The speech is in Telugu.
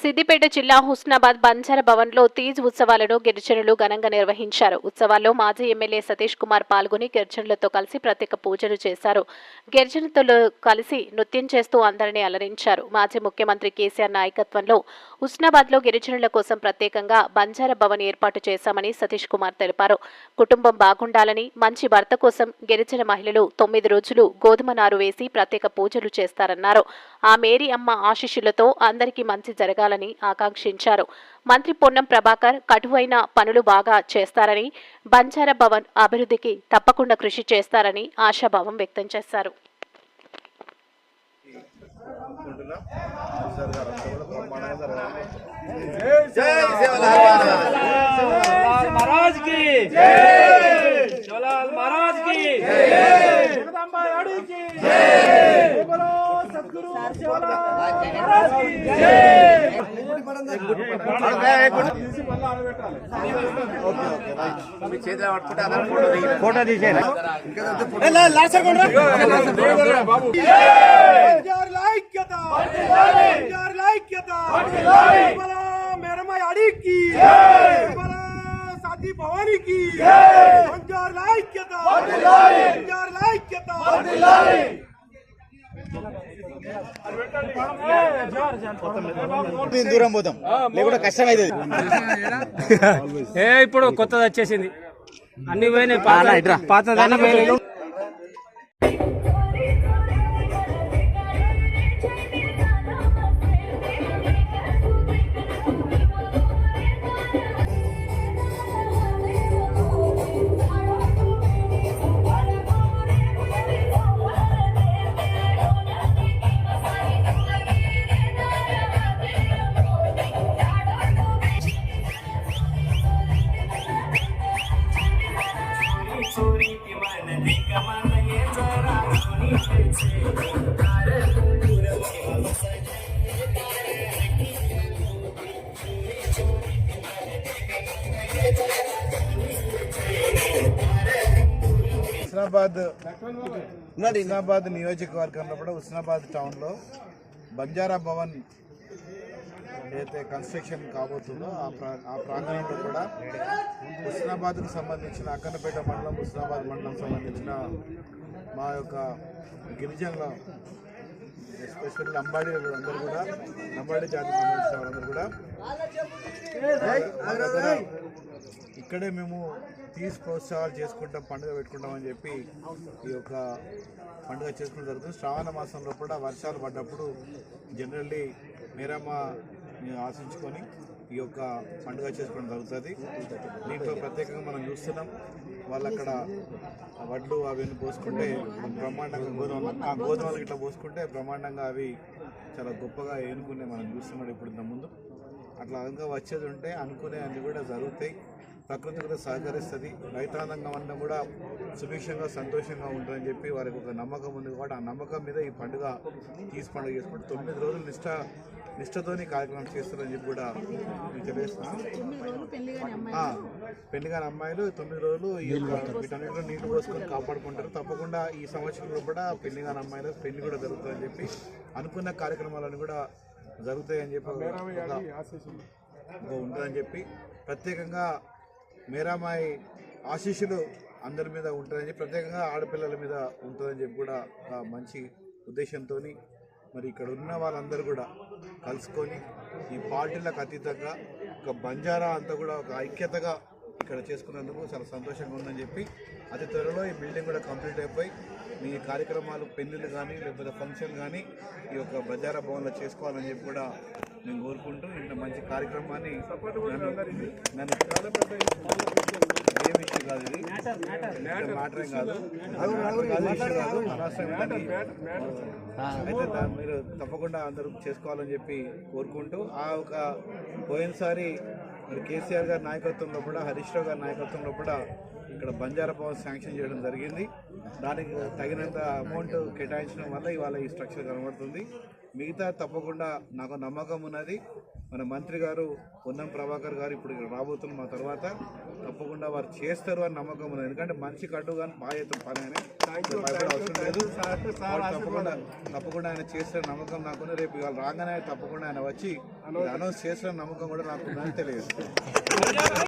సిద్దిపేట జిల్లా హుస్నాబాద్ బంజార భవన్లో తీజ్ ఉత్సవాలను గిరిజనులు ఘనంగా నిర్వహించారు. ఉత్సవాల్లో మాజీ ఎమ్మెల్యే సతీష్ కుమార్ పాల్గొని గిరిజనులతో కలిసి ప్రత్యేక పూజలు చేశారు. గిరిజనులతో కలిసి నృత్యం చేస్తూ అందరినీ అలరించారు. మాజీ ముఖ్యమంత్రి కేసీఆర్ నాయకత్వంలో హుస్నాబాద్లో గిరిజనుల కోసం ప్రత్యేకంగా బంజార భవన్ ఏర్పాటు చేశామని సతీష్ కుమార్ తెలిపారు. కుటుంబం బాగుండాలని మంచి భర్త కోసం గిరిజన మహిళలు తొమ్మిది రోజులు గోధుమ నారు వేసి ప్రత్యేక పూజలు చేస్తారన్నారు. ఆ మేరీ అమ్మ ఆశీస్సులతో అందరికీ మంచి జరగాలని ఆకాంక్షించారు. మంత్రి పొన్నం ప్రభాకర్ కటువైన పనులు బాగా చేస్తారని బంజారా భవన్ అభివృద్ధికి తప్పకుండా కృషి చేస్తారని ఆశాభావం వ్యక్తం చేశారు. అనుకుంటున్నాం सदगुरु शिवलाल महाराज की जय ఫోటో తీసేనా బంజారుల ఐక్యత బంజారుల ఐక్యత మన మేరమ్మ అడికి మన సాది భవానికి దూరం పోతాం లేకుంటే కష్టం అవుతుంది ఏ ఇప్పుడు కొత్తది వచ్చేసింది. అన్ని పోయినాయి పాత అన్ని పోయినాయి. హుస్నాబాద్ హుస్నాబాద్ నియోజకవర్గంలో కూడా హుస్నాబాద్ టౌన్లో బంజారా భవన్ ఏదైతే కన్స్ట్రక్షన్ కాబోతుందో ఆ ప్రా ఆ ప్రాంగణంలో కూడా హుస్నాబాద్కు సంబంధించిన అక్కన్నపేట మండలం హుస్నాబాద్ మండలం సంబంధించిన మా యొక్క గిరిజనుల ఎస్పెషల్లీ లంబాడి అందరూ కూడా లంబాడి జాతికి సంబంధించిన వాళ్ళందరూ కూడా ఇక్కడే మేము తీసి ప్రోత్సాహాలు చేసుకుంటాం పండుగ పెట్టుకుంటాం అని చెప్పి ఈ యొక్క పండుగ చేసుకోవడం జరుగుతుంది. శ్రావణ మాసంలో కూడా వర్షాలు పడ్డప్పుడు జనరల్లీ మీరమ్మ ఆశించుకొని ఈ యొక్క పండుగ చేసుకోవడం జరుగుతుంది. దీంట్లో ప్రత్యేకంగా మనం చూస్తున్నాం వాళ్ళు అక్కడ వడ్లు అవన్నీ పోసుకుంటే బ్రహ్మాండంగా గోధుమ ఆ గోధుమలు ఇట్లా పోసుకుంటే బ్రహ్మాండంగా అవి చాలా గొప్పగా ఏనుకునే మనం చూస్తున్నాడు ఇప్పుడు ఇంత ముందు అట్లా అదంగా వచ్చేది ఉంటే అనుకునే అన్నీ కూడా జరుగుతాయి. ప్రకృతి కూడా సహకరిస్తుంది. రైతాంగం అన్న కూడా సుభిక్షంగా సంతోషంగా ఉంటుందని చెప్పి వారికి ఒక నమ్మకం ఉంది కాబట్టి ఆ నమ్మకం మీద ఈ పండుగ తీసి పండుగ చేసుకుంటే తొమ్మిది రోజులు నిష్ట నిష్టతోని కార్యక్రమం చేస్తారని చెప్పి కూడా మీకు తెలియజేస్తున్నాను. పెళ్ళి కాని అమ్మాయిలు. తొమ్మిది రోజులు వీటన్నిటిలో నీళ్ళు పోసుకొని కాపాడుకుంటారు. తప్పకుండా ఈ సంవత్సరంలో కూడా పెళ్ళి కాని అమ్మాయిలు పెళ్ళి కూడా జరుగుతుందని చెప్పి అనుకున్న కార్యక్రమాలను కూడా జరుగుతాయని చెప్పి ఉంటుందని చెప్పి ప్రత్యేకంగా మేరామాయి ఆశీస్సులు అందరి మీద ఉంటుందని ప్రత్యేకంగా ఆడపిల్లల మీద ఉంటుందని చెప్పి కూడా ఒక మంచి ఉద్దేశంతో మరి ఇక్కడ ఉన్న వాళ్ళందరూ కూడా కలుసుకొని ఈ పార్టీలకు అతీతంగా ఒక బంజారా అంతా కూడా ఒక ఐక్యతగా ఇక్కడ చేసుకున్నందుకు చాలా సంతోషంగా ఉందని చెప్పి అతి త్వరలో ఈ బిల్డింగ్ కూడా కంప్లీట్ అయిపోయి మీ కార్యక్రమాలు పెళ్ళిళ్ళు కానీ లేకపోతే ఫంక్షన్ కానీ ఈ యొక్క బజార భవన్లో చేసుకోవాలని చెప్పి కూడా నేను కోరుకుంటూ ఇంత మంచి కార్యక్రమాన్ని నన్ను ఏం ఇష్యూ కాదు ఇది. మ్యాటర్ కాదు. కాదు అయితే మీరు తప్పకుండా అందరూ చేసుకోవాలని చెప్పి కోరుకుంటూ ఆ ఒక పోయినసారి మరి కేసీఆర్ గారి నాయకత్వంలో కూడా హరీష్ రావు గారి నాయకత్వంలో కూడా ఇక్కడ బంజారా భవన్ శాంక్షన్ చేయడం జరిగింది. దానికి తగినంత అమౌంట్ కేటాయించడం వల్ల ఇవాళ ఈ స్ట్రక్చర్ కనబడుతుంది. మిగతా తప్పకుండా నాకు నమ్మకం ఉన్నది. మన మంత్రి గారు పొన్నం ప్రభాకర్ గారు ఇప్పుడు ఇక్కడ రాబోతున్న మా తర్వాత తప్పకుండా వారు చేస్తారు అని నమ్మకం ఉన్నది. ఎందుకంటే మనిషి కట్టు కానీ బాధ్యత పని భయపడే అవసరం లేదు. తప్పకుండా తప్పకుండా ఆయన చేసిన నమ్మకం నాకున్న రేపు ఇవాళ రాగానే తప్పకుండా ఆయన వచ్చి అనౌన్స్ చేసిన నమ్మకం కూడా నాకు తెలియదు